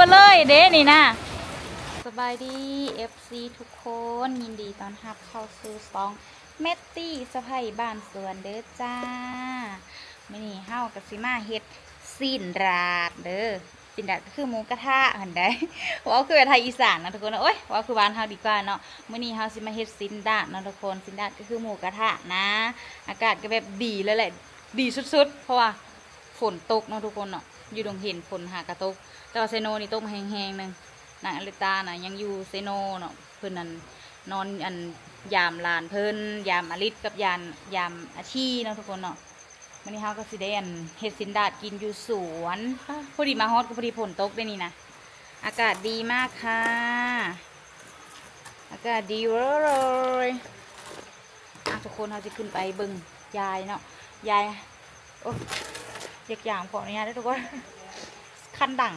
มาเลยเด้นี่นะสบายดี FC ทุกคนยินดีตอนรับเข้าสู่ซองเมตตี้สะพายบ้านสวนเด้อจ้ามื่อนี้เฮากับสิมาเฮ็ดซีนราดเด้อซีนราดก็คือหมูกระทะหันได้ว่าคือไทยอีสานนะทุกคนนะโอ้ยว่าคือบ้านเฮาดีกว่าเนาะมื่อนี้เฮาสิมาเฮ็ดซีนดาดนะทุกคนซีนดาดก็คือหมูกระทะนะ อากาศก็แบบดีเลยแหละ ดีสุดๆ เพราะว่าฝนตกเนาะทุกคนเนาะ อยู่ตรงเห็นฝนหากระตก แต่ว่าเซโนนี่ตกแห้งๆหนึงนางอลิตาน่ะยังอยู่เซโนเนาะเพิ่นนั่นนอนอันยามลานเพิ่นยามอลิตกับยานยามอาชีเนาะทุกคนเนาะวันนี้เฮาก็สิได้อันเฮ็ดสินดาดกินอยู่สวนพอดีมาฮอดก็พอดีฝนตกได้นี่นะอากาศดีมากค่ะ อากาศดีเลยทุกคนเราจะขึ้นไปบิ่งยายเนาะยายโอ้ เยกอย่างขออนุญาตด้ทุกคนคันดัง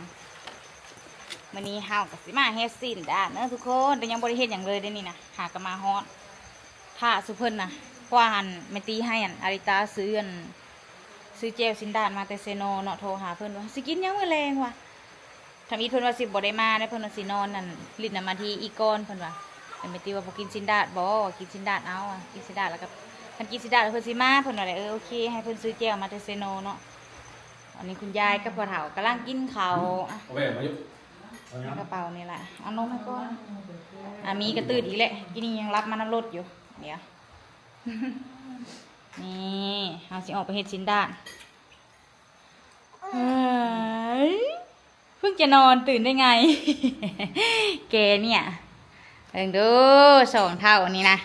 วันนี้เฮากับสิมาเฮดสินด้าเนอะทุกคนแต่ยังบริเฮ็ดอย่างเลยเด้นี่นะหากมาฮอดถ้าสุเพิ่นนะเพราะว่าหันไม่ตีให้อันอาริตาซื้ออันซื้อเจลสินดาดมาแต่เซโนเนาะโทรหาเพิ่นว่าสิกินยังมื้อแรงว่ะทำอีเพิ่นว่าสิบ่ได้มาได้เพิ่นว่าสินอนนั่นลิ้นน่ะมาที่อีกอนเพิ่นว่าแต่ไม่ตีว่าบ่กินสินดาดบ่กินสินดาดเอาอะกินสินดาดแล้วก็คันกินสินดาดแล้วเพิ่นสิมาเพิ่นว่าได้เออโอเคให้เพิ่นซื้อเจลมาแต่เซโนเนาะ อันนี้คุณยายกับพ่อเฒ่ากำลังกินข้าวอะเอาไปมาอยู่ในกระเป๋านี่แหละเอานมให้ก่อนอามีกระตืดอีกแหละกินนี่ยังรับมาน้ำรถอยู่ เดี๋ยว นี่เอาสิออกไปเฮ็ดชิ้นด้านเฮ้ยเพิ่งจะนอนตื่นได้ไง แกเนี่ยเบิ่งดูสองเท่านี่นะ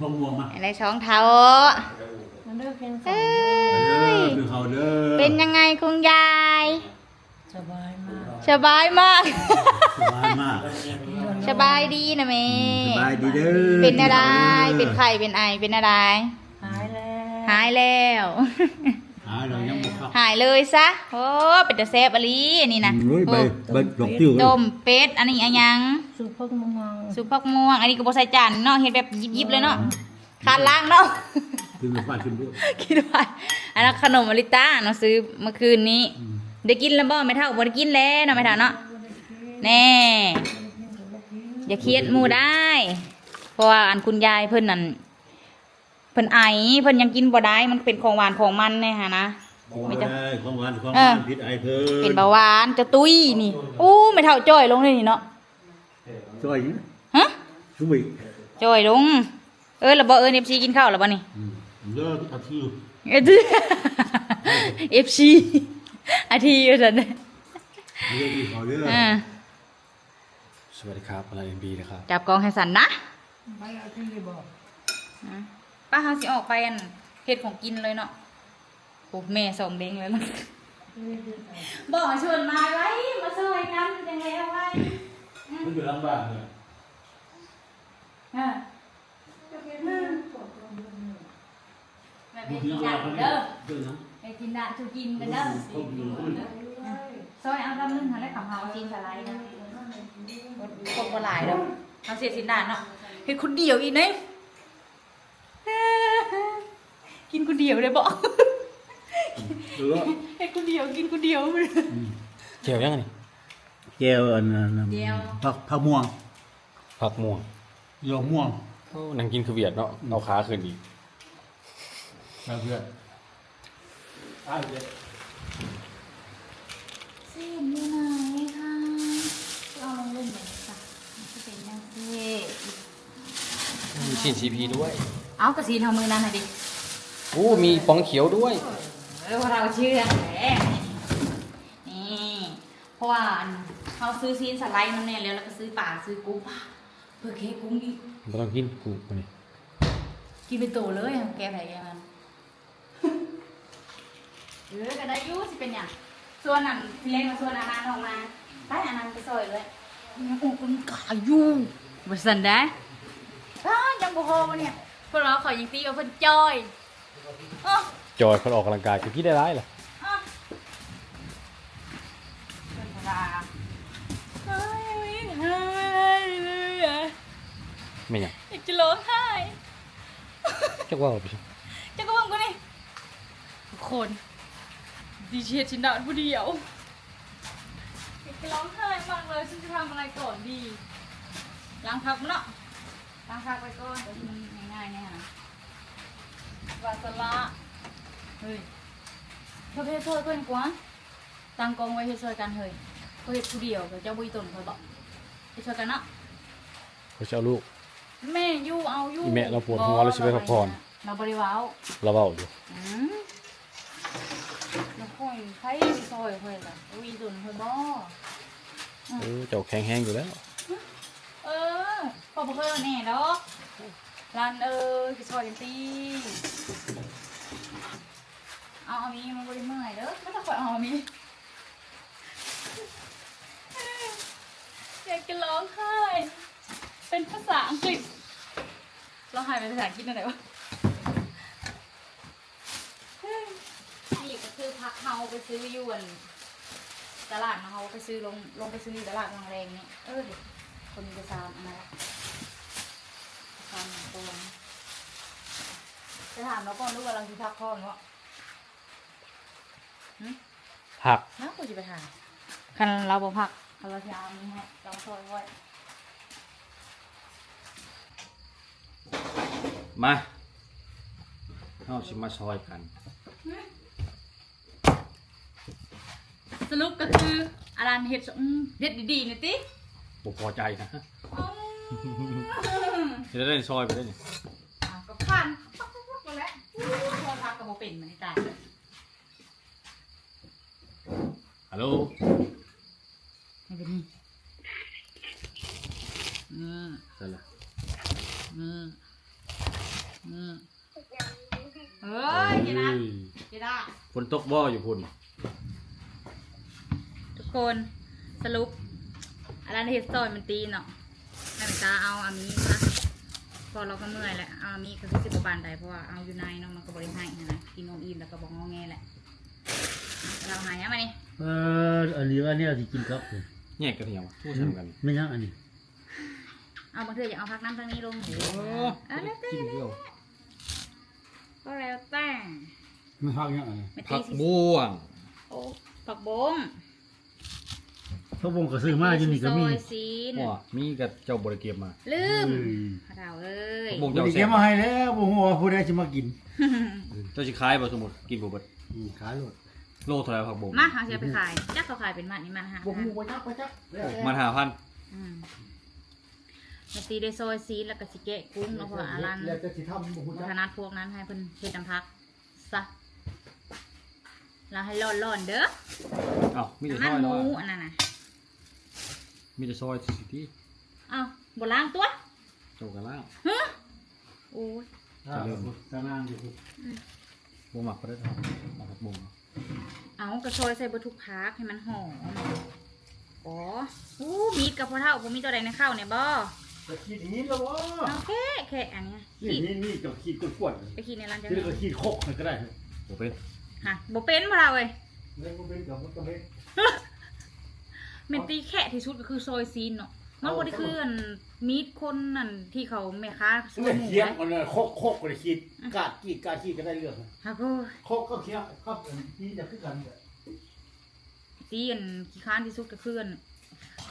พะม่วงมา อะไรสองเท่ามันเลิกเป็นสเออง้ย คือเขาเด้อเป็นยังไงคุณยาย สบายมากสบายมาก สบายมาก สบายดีนะแม่สบายดีเด้อ เป็นอะไร เป็นไข่เป็นไอ เป็นอะไร หายแล้ว หายแล้ว หาเรายังบ่เข้าหายเลยซะ โอ้ เป็นตะแซบอหลีอันนี้นะเฮ้ยโอ้ใบใบดอกติ้วต้มเป็ด อันนี้อันยัง สุพกมังมังสุปผักม่วง อันนี้ก็บใส่จานเนาะเห็นแบบยิบๆเลยเนาะขาดล้างเนาะ ขึ้นมาฟาดขึ้นด้วยคิดว่าอันนั้นขนมอลิต้าเนาะซื้อเมื่อคืนนี้ ได้กินแล้วบ่ไม่เท่าบ่ได้กินแล้วเนาะไม่เท่าเนาะแน่อย่าเครียดหมูได้ เพราะว่าอันคุณยายเพิ่นนั่นเพิ่นไอเพิ่นยังกินบ่ได้มันเป็นของหวานของมันเนี่ยฮะนะไม่จะได้ของหวานของเอหอวานพิษไอเพิ่นเป็นเบาหวานจะตุ้ยนี่อู้ไม่เท่าจ้อยลงเลยนี่เนาะช่วยนี่ฮะช่วยจ้อยลงเออแล้วบ่เอิ้น FC กินข้าวแล้วบ่นี่อืม เลิกอาชีพเออ FC อาทีอยู่ซั่นน่ะเลิกที่เขาเด้ออ่าสวัสดีครับอะไรเอ็นบีนะครับจับกองให้สั่นนะไปเอาที่บอกอะป้าเฮาสิออกไปอันเฮ็ดของกินเลยเนาะโอ้แม่ส่งเด้งเลยเนาะบอกชวนมาไว้มาช่วยกันยังไงเอาไว้มันอยู่หลังบ้านเนี่ย อะแม่ ไปกินดาดเด้อเด้อนะไปกินดาดชูกินกันเด้อเขาอยู่นู่นซอยเอาลำนึงค่ะได้ขับเฮาจีนสไลด์นะคนบ่หลายเด้อเอาเสียสินดาดเนาะเฮ็ดคนเดียวอีนี่กินคนเดียวได้บ่เด้อเฮ็ดคนเดียวกินคนเดียวเจียวยังไงนี่แก้วอันนั้นน่ะแก้วผักผักม่วงผักม่วงยอม่วงโอ้นังกินคือเวียดเนาะเอาขาขึ้นอีก ครับเพื่อนอ้าวเด้อเสียงอยู่ไหนคะเอาลงเล่นหน่อยจ้ะมันจะเป็นยังไง มีชิ้นซีพีด้วยเอากระสีเทามือนั่นหน่อยดิโอ้มีปองเขียวด้วย เออว่าเราเชื่อแหละนี่ เพราะว่าอันเขาซื้อซีนสไลด์น้ำเนี่ยแล้วแล้วก็ซื้อป่าซื้อกุ้งเพื่อเค้กกุ้งอีกไม่ต้องกินกูมานี่กินเป็นโตเลยอะแกแผลแกมัน เออก็ได้อยุ่สิเป็นอย่างส่วนนั้นพี่เล็กมาส่วนอานันต์ออกมาได้อานันต์ไปซอยเลยโอ้คุณกาอยู่บสันได้อ้ายังบ่พอมาเนี่ยพวกเราขอยิงตีกับเพิ่นจอยอ้อจอยคนออกกำลังกายคือพี่ได้ร้ายเหรออ้อเพิ่นพาเฮ้ยวิ่งหายเลยอะไม่ยังอยากจะร้องไห้ จักว่าไปสิจะก็วังกูนี่ทุกคน ดีเชียชินดาผู้เดียวร้องไห้มากเลยฉันจะทำอะไรก่อนดีล้างพักมั้งเนาะล้างพักไปก่อนเดี๋ยวมันง่ายๆเนี่ยนะวาสละเฮ้ยเพื่อเพื่อช่วยเพื่อนกว่าตั้งกองไว้ให้ช่วยกันเฮ้ยเพื่อเฮ็ดผู้เดียวเดี๋ยวเจ้าบุยตุนคอยบอกให้ช่วยกันเนาะเขาจะเอาลูก แม่อยู่เอาอยู่อีแม่เราปวดหัวเราสิไปพักผ่อนเราบริวารเราเบาอยู่ อืมแล้วค่อยใครซอยค่อยล่ะวีตุนค่อยบ่เออเจ้าแข็งแห้งอยู่แล้ว เออพอบ่เคยเอาแน่ดอกร้านเออสิซอยกันตีเอาเอามีมันบ่ได้เมื่อยเด้อไม่ต้องคอยเอาเอามีอยากจะร้องไห้เป็นภาษาอังกฤษร้องไห้เป็นภาษาอังกฤษนั่นแหละวะ นี่ก็คือพักเฮาไปซื้ออยวนตลาดเฮาไปซื้อลงลงไปซื้ออยู่ตลาดบางแรงนี่เออเดี๋ยวคนมีกระซามอันนั้นละซามตัวนี้จะถามเราก่อนดูว่าเราคือพักพ่อเนาะผักนะกูจะไปถามคันเราบ่พักคันเราจะเอานี้ให้เราซอยไว้มาเอาสิมาซอยกัน สรุปก็คืออารันเห็ดอืมเด็ดดีๆนะติบ่พอใจนะอ๋อจะได้ซอยไปได้นี่อะก็ผ่านปักๆๆมาแล้วพอพักกับโมเป็นมันนี่ตายฮัลโหลไม่เป็นนี่อืมใช่ละอืมอืมเฮ้ยเจนะเจนะฝนตกบ่อยู่พุ่นทุก คนสรุปอารันเห็ดซอยมันตีเนาะแม่ตาเอาอามีนะพอเราก็เมื่อยแหละเอาอามีก็คือสิบบานใดเพราะว่าเอาอยู่ในเนาะมันก็บริให้นะนะกินนมอิ่มแล้วก็บอกงอแงแหละเราหายยังไงนี่เอออันนี้ว่าเนี่ยที่กินครับแยกกันเหี่ยวทู่ทำกันไม่ยังอันนี้ เอาบางเทืออย่าเอาพักน้ำทางนี้ลงโอ้เอะแล้วแต่กินเดียวก็แล้วแต่ไม่พักยังอันนี้ไม่ผัตีกสิบ้วงโอ้ผักบง พระวงก็ซื้อมาอยู่นี่ก็มีซอยซีนว่ามีกับเจ้าบริเก็บมาลืมเอ้ยเราเอ้ยผักบงวันเจ้านี้แซ่เก็บบมาให้แล้วบ่ฮู้ว่าผู้ใดสิมากินเจ้าสิขายบ่สมมุติกินบ่เบิดอืมขายโลดโลเท่าไหร่ผักบงมาเอาเสียไปขายจักเขาขายเป็นมันนี่มันฮะบ่ฮู้ว่าจักบ่จักมันห้าพันอืมมาตีได้ซอยซีนแล้วก็สิเกะกุ้งเนาะเพราะว่าอารัน แล้วจะสิทำบ่ฮู้บจักถนัดพวกนั้นให้เพิ่นเฮ็ดน้ำพักซะแล้วให้ร้อนๆเด้ออ้าวมีแต่น้ำซมันอยหแล้วมูอะอันนั้นน่ะ มีแต่ซอยสิที่เอ้าบ่ล้างตัวเจ้ากันล่างฮะโอ้ยจะเริ่มตารางอยู่บ่หมักก็ได้ทำหมักผักบงเอากระชอยใส่บทุกพักให้มันหอมอ๋ออู้มีดกับพ่อเท่าผมมีตัวใดในข้าวเนี่ยบ่จะคิดอย่างนี้แล้วบ่เอาแค่แค่อันเนี้ยนี่ขีดนี่นี่จะคิดกวนไปขีดในร้านจังๆคือเลก็ยคิดโคกก็ได้บ่เป็นฮะบ่เป็นพ่อเท่าเอ้ยเล่นบ่เป็นกับมันก็เฮ็ด เมนตีแค่ที่สุดก็คือซอยซีนเนาะมันบ่ได้คืออันมีดคนนั่นที่เขาแม่ค้าซื้อเล่นหมูเคียงไว้มันโคกโคกก็ได้คิดกาดกีดกาดคิดก็ได้เรื่องฮะก็โคกก็เคียงครับที่จะคือกันตีอันขี้ค้านที่สุดก็คืออัน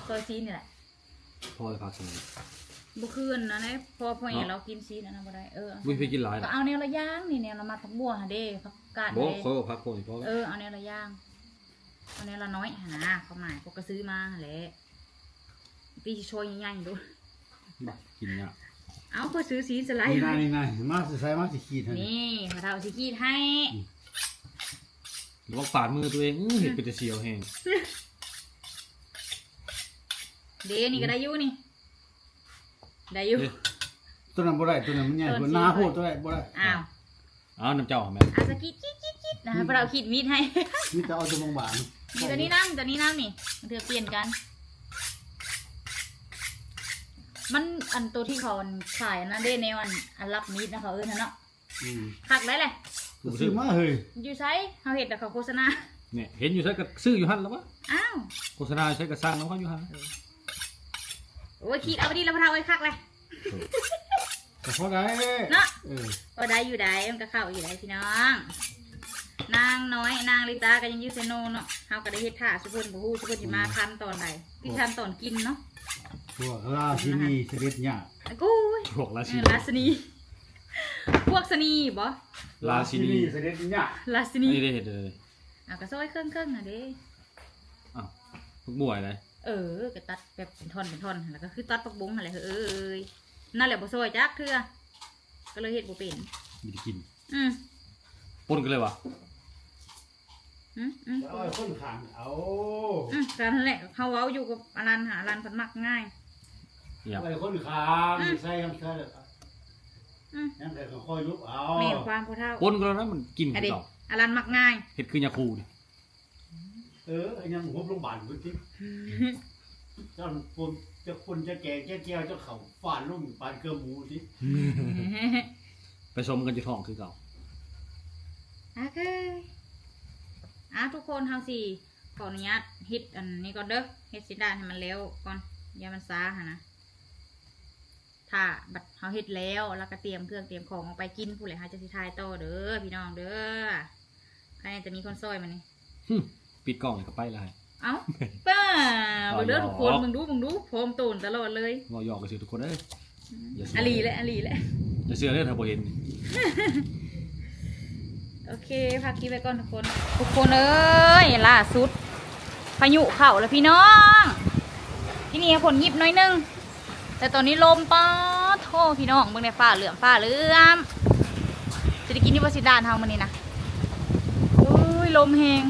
ซอยซีนนี่แหละพอจะพักสมัยบ่คืออันนั้นนะพอพอเห็นเรากินซีนอันนั้นบ่ได้เออวิ่งไปกินหลายก็นะเอาแนวละย่างนี่แนวละมัดผักบัวหาเด้ผักกาดบ่เด้คอยว่าพักโคนพอแล้วเออเอาแนวละย่าง เอาแนวละน้อยหนนะเขาหมายพวกก็ซื้อมาหั่นแหละตีโชยใหญ่ๆดูบ่กินเนี่ยเอาเพื่อซื้อซีนสไลด์นี่นายนี่นายมาสิใส่มาสิขีดให้นี่พระเท่าสิขีดให้หรือว่าฝาดมือตัวเองอื้อเห็ดเป็นแต่เสียวแห้งเดนี่ก็ได้อยู่นี่ ได้อยู่เด้ตัวนั้นบ่ได้ตัวนั้นมันใหญ่กว่าหน้าโพดตัวได้บ่ได้อ้าวเอาน้ำเจ้าแม่อาสกีดจิ๊ดจิ๊ดจิ๊ด นะคะพระเราขีดมีดให้มีแต่เอาตัวบางมีตัวนี้นั่งตัวนี้นั่งนี่มันเธอเปลี่ยนกัน มันอันตัวที่เขาขายอันนั่นเด้แนวอันอันรับมีดนะเขาเออนั่นเนาะๆอืมหักได้เลยคือบ่ซื้ซื้ออมาเฮ้ยอยู่ไซเขาเห็นแต่เขาโฆษณา เนี่ยเห็นอยู่ใช้กับซื้ออยู่หันแล้ววะอ้าว โฆษณาใช้กับสร้างน้ำเขาอยู่หันโอ้ยขีดเอาไปดีแล้วพระเราไอ้คักเลยก็พอได้เนาะเออ ก็ได้อยู่ได้มันก็เข้าอยู่ได้พี่น้อง นั่นางน้อยนางลิตาก็ยังอยูเซโนเนาะเฮาก็ได้เฮ็ดท่าสุเพิ่นบ่ฮู้สุเพิ่นสิมาคันตอนใดที่คันตอนกินเนาะพวกราชินีเสด็จเนี่ยอะกูยพวกราเอชิอนีลาสนีพวกสนีบ่ราชินีเสด็จเนี่ยลาสนีนี่ได้เห็นเลยอะก็ซอยเครื่องๆอะเด้อ้าวพวกบวยเลยเออก็ตัดแบบเป็นท่อนเป็นท่อนแล้วก็คือตัดปักบุ้งอะไรเออเอ้ยนั่นแหละบ่ซอยจักเทื่อก็เลยเฮ็ดบ่เป็นมีได้กิน อืม ปนกันเลยวะอืมอืมเอาไอ้คนขังเอาอืมกันแหละเขาเว้าอยู่กับอลันหาอลันเพันมักง่ายเนี่ยไอ้คนขังใส่ยังใส่เลยอืมยังแต่ก็คอยลุกเอาแม่นความพ่อเท่าปนกันแล้วนะมันกินอะคือเด็เก่าอลันมักง่าย เห็ดคือยาคูนี่เออไอ้ยังหัวโรงพยาบาลพื้นที่เจ้าคนจะคนจะแก่แก่แก้วเจ้าเขาฟาดลุ่มปานเกลือหมูที่ไปชมกันจะท้องคือเก่า โอเคอะทุกคนเฮาสิขออนุญาตเฮ็ดอันนี้ก่อนเด้อเฮ็ดสิด้านให้มันแล้วก่อนอย่ามันซ่าหั่นนะถ้าบัดเฮาเฮ็ดแล้วแล้วก็เตรียมเครื่องเตรียมของเอาไปกินผู้ใดเฮาจะสิทายต่อเด้อพี่น้องเด้อใครจะมีคนซอยมานี่หึปิดกล้องกับไปเลยเอ้าป้าต่มึองเด้อหยอกทุกคนมึงดูมึงดูโฟมตูนตลอดเลยเราหยอกกันสิทุกคนเอ้ยอย่าเชื่ออาลีแหละอาลีแหละจะเชื่อเรื่องถ้าบ่เห็น โอเคพักคลิปไปก่อนทุกคน ทุกคนเอ้ยล่าสุดพายุเข้าแล้วพี่น้องที่นี่ฝนยิบน้อยนึง แต่ตอนนี้ลมป้าโทพี่น้องเบิ่งในฟ้าเหลือมฟ้าเหลือมจะได้กินที่วัสิดานเฮามันนี่นะอุ้ยลมแหง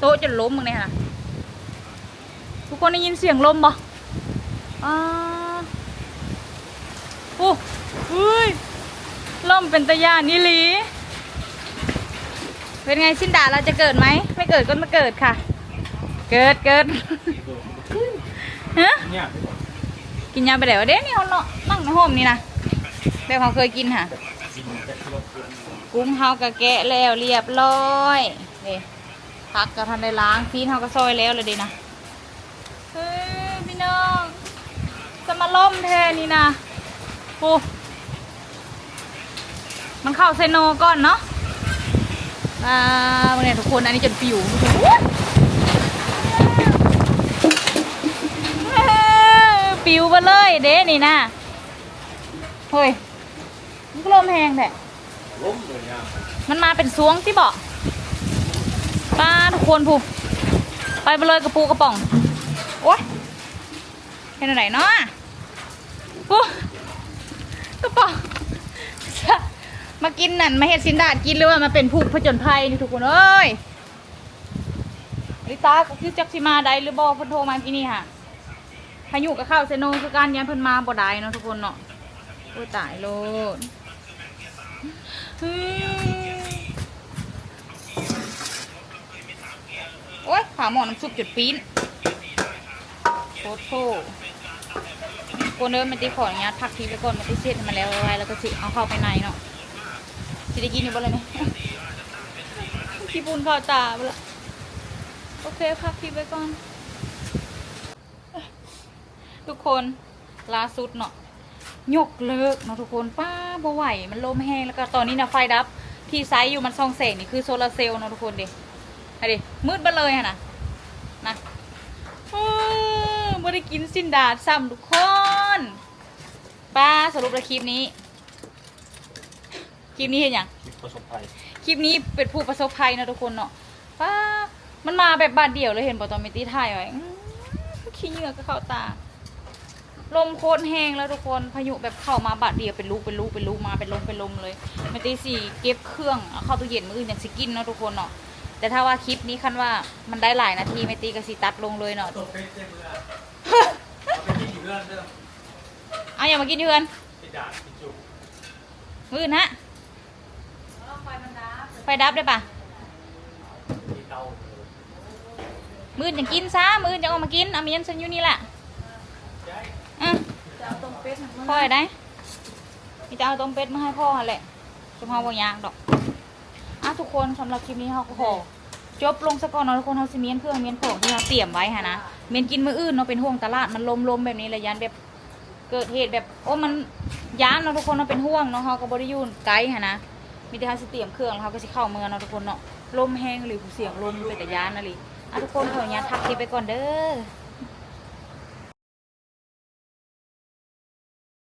โต๊ะจนล้มมึงเนี่ยนะทุกคนได้ยินเสียงลมบ่อ่าโอ้อุ้ยลมเป็นตะยานนี่หลี เป็นไงชินดาเราจะเกิดไหม ไม่เกิดก็ไม่เกิดค่ะ เกิดเกิดฮะเนี่ยกินยาไปแล้วเด้นี่เขาเนาะนั่งในห้องนี่นะแบบเขาเคยกินค่ะ กุ้งเฮากะแกะแล้วเรียบร้อยเด้ผักกะทันได้ล้างฟีนเฮากะซอยแล้วเลยเด้นะเฮ้ยพี่น้องจะมาล่มแทนนี่นะโอ้มันเข้าไซโนก่อนเนาะ อ่าวันนี้ทุกคนอันนี้จนปิวปิวไปเลยเด้นี่นะเฮ้ยมันก็ลมแหงแท้ล้มเลยเนี่ยมันมาเป็นซวงที่บอกป้าทุกคนผูไปไปเลยกระปูกระป๋องโอ๊ยเป็นอะไรเนาะปูกระป๋อง มากินนั่นมาเห็ดสินดาดกินหรือว่ามาเป็นผู้ผจญภัยนี่ทุกคนเอ้ยลิตาก็คือจักสิมาได้หรือบ่เพิ่นโทรมาที่นี่ค่ะพายุกับข้าวเซโนคือการยันเพิ่นมาบ่ได้เนาะทุกคนเนาะโอ้ยตายโลดเฮ้ยโอ้ยขาหมอน้ำซุปจุดปีนโคตรโถคนเดินมันตีขออย่างเงี้ยพักทีไปก่อนมันตีเสร็จให้มันแล้วไว้แล้วก็สิเอาเข้าไปในเนาะ ได้กินอยู่บ่เลยเนี่ยขี้ปูนเข้าตาไปละโอเคพักทีไปก่อน ทุกคนล่าสุดเนาะยกเลิกเนาะทุกคนป้าบ่ไหวมันลมแห้งแล้วก็ตอนนี้นะไฟดับ ที่ไซส์อยู่มันซองแสงนี่คือโซลาร์เซลล์เนาะทุกคนดิอะดิมืดไปเลยอะนะนะเออบ่ได้กินสินดาดซ้ำทุกคนป้าสรุปล้วคลิปนี้ ลิปนี้เห็นยังประสบภัยคลิปนี้เป็นผู้ประสบภัยเนาะทุกคนเนาะป้ามันมาแบบบาดเดียวเลยเห็นบอตอนเมตี้ถ่ายไว้อื้อขี้เหงื่อก็เข้าตา ลมโคตรแห้งแล้วทุกคนพายุแบบเข้ามาบาดเดียวเป็นลูกเป็นลูกเป็นลูกมาเป็นลมเป็นลมเลยเมตี้สี่เก็บเครื่องเอาเข้าตู้เย็นมืออื่นอย่างสิกินเนาะทุกคนเนาะแต่ถ้าว่าคลิปนี้คันว่ามันได้หลายนาทีเมตี้ก็สิตัดลงเลยเนาะตัวเป็นเต็มเลยเอาไปกินอยู่เรื่องเด้อเอาอย่ามากินเถือนไปด่าไปจุกมืออื่นฮะ ไฟดับได้ปะมีเตามืออื่นอย่างกินซะมืออื่นจะเอามากินเอามียนซันอยู่นี่แหละอะจะเอาตรงเป็ดพ่อให้ได้มีจะเอาต้มเป็ดมาให้พ่อแหละจะพาบ่ยางดอกอะทุกคนสำหรับคลิปนี้เราก็ขอจบลงสก่อนเนาะทุกคนเราสิเมียนเครื่องเมียนของที่เราเตรียมไว้ค่ะนะเมียนกินมืออื่นเนาะเป็นห่วงตลาดมันลมๆแบบนี้เลยยันแบบเกิดเหตุแบบโอ้มันย้านเนาะทุกคนเราเป็นห่วงเนาะเราก็บ่ได้อยู่ไกลค่ะนะ มีแต่เขาสิเตรียมเครื่องแล้วเขาก็สิเข้าเมืองเนาะทุกคนเนาะลมแห้งหรือเสียงลมเป็นตะยานนะลิอะทุกคนขออนุญาตทักคลิปไปก่อนเด้อ